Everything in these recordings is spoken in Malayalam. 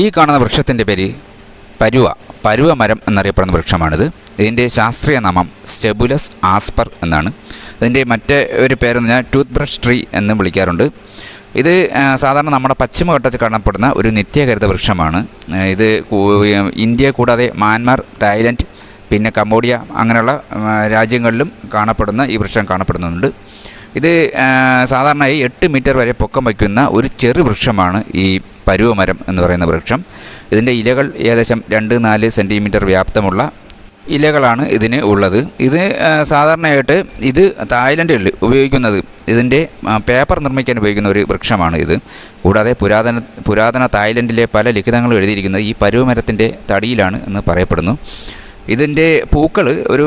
ഈ കാണുന്ന വൃക്ഷത്തിന്റെ പേര് പരുവ പരുവ മരം എന്നറിയപ്പെടുന്ന വൃക്ഷമാണിത്. ഇതിന്റെ ശാസ്ത്രീയ നാമം സ്റ്റെബുലസ് ആസ്പർ എന്നാണ്. ഇതിന്റെ മറ്റേ ഒരു പേരെന്ന് പറഞ്ഞാൽ ടൂത്ത് ബ്രഷ് ട്രീ എന്ന് വിളിക്കാറുണ്ട്. ഇത് സാധാരണ നമ്മുടെ പശ്ചിമഘട്ടത്തിൽ കാണപ്പെടുന്ന ഒരു നിത്യഹരിത വൃക്ഷമാണ്. ഇത് ഇന്ത്യ കൂടാതെ മ്യാൻമാർ തായ്ലൻഡ് പിന്നെ കംബോഡിയ അങ്ങനെയുള്ള രാജ്യങ്ങളിലും കാണപ്പെടുന്ന ഈ വൃക്ഷം കാണപ്പെടുന്നുണ്ട്. ഇത് സാധാരണയായി എട്ട് മീറ്റർ വരെ പൊക്കം വയ്ക്കുന്ന ഒരു ചെറു വൃക്ഷമാണ് ഈ പരുവമരം എന്ന് പറയുന്ന വൃക്ഷം. ഇതിന്റെ ഇലകൾ ഏകദേശം രണ്ട് നാല് സെന്റിമീറ്റർ വ്യാപ്തമുള്ള ഇലകളാണ് ഇതിന് ഉള്ളത്. ഇത് സാധാരണയായിട്ട് ഇത് തായ്ലൻഡിൽ ഉപയോഗിക്കുന്നത് ഇതിന്റെ പേപ്പർ നിർമ്മിക്കാൻ ഉപയോഗിക്കുന്ന ഒരു വൃക്ഷമാണ് ഇത്. കൂടാതെ പുരാതന പുരാതന തായ്ലൻഡിലെ പല ലിഖിതങ്ങളും എഴുതിയിരിക്കുന്നത് ഈ പരുവമരത്തിന്റെ തടിയിലാണ് എന്ന് പറയപ്പെടുന്നു. ഇതിന്റെ പൂക്കൾ ഒരു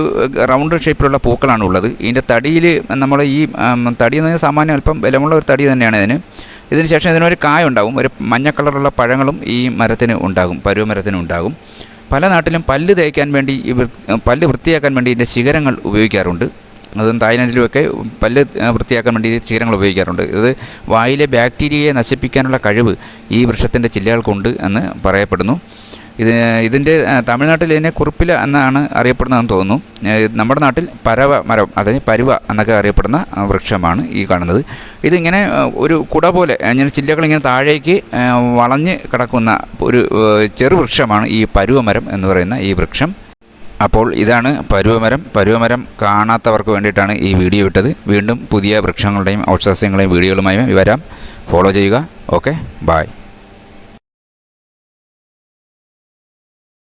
റൗണ്ട് ഷേപ്പിലുള്ള പൂക്കളാണ് ഉള്ളത്. ഇതിന്റെ തടിയിൽ നമ്മൾ ഈ തടി എന്ന് പറഞ്ഞാൽ സാമാന്യം അല്പം ബലമുള്ള ഒരു തടി തന്നെയാണ് ഇതിന്. ഇതിന് ശേഷം ഇതിനൊരു കായ ഉണ്ടാകും ഒരു മഞ്ഞ കളറുള്ള പഴങ്ങളും ഈ മരത്തിന് ഉണ്ടാകും. പരുവ മരത്തിന് ഉണ്ടാകും. പല നാട്ടിലും പല്ല് തേക്കാൻ വേണ്ടി വൃ- പല്ല് വൃത്തിയാക്കാൻ വേണ്ടി ഇതിന്റെ ശിഖരങ്ങൾ ഉപയോഗിക്കാറുണ്ട്. അതും തായ്ലൻഡിലുമൊക്കെ പല്ല് വൃത്തിയാക്കാൻ വേണ്ടി ശിഖരങ്ങൾ ഉപയോഗിക്കാറുണ്ട്. ഇത് വായിലെ ബാക്ടീരിയയെ നശിപ്പിക്കാനുള്ള കഴിവ് ഈ വൃക്ഷത്തിന്റെ ചില്ലകൾക്കുണ്ട് എന്ന് പറയപ്പെടുന്നു. ഇത് ഇതിന്റെ തമിഴ്നാട്ടിൽ ഇതിനെ കുറിപ്പില എന്നാണ് അറിയപ്പെടുന്നതെന്ന് തോന്നുന്നു. നമ്മുടെ നാട്ടിൽ പരവ മരം അതായത് പരുവ എന്നൊക്കെ അറിയപ്പെടുന്ന വൃക്ഷമാണ് ഈ കാണുന്നത്. ഇതിങ്ങനെ ഒരു കുട പോലെ ഇങ്ങനെ ചില്ലകളിങ്ങനെ താഴേക്ക് വളഞ്ഞ് കിടക്കുന്ന ഒരു ചെറുവൃക്ഷമാണ് ഈ പരുവമരം എന്ന് പറയുന്ന ഈ വൃക്ഷം. അപ്പോൾ ഇതാണ് പരുവമരം പരുവമരം കാണാത്തവർക്ക് വേണ്ടിയിട്ടാണ് ഈ വീഡിയോ ഇട്ടത്. വീണ്ടും പുതിയ വൃക്ഷങ്ങളുടെയും ഔഷധസ്യങ്ങളുടെയും വീഡിയോകളുമായി വരാം. ഫോളോ ചെയ്യുക. Okay bye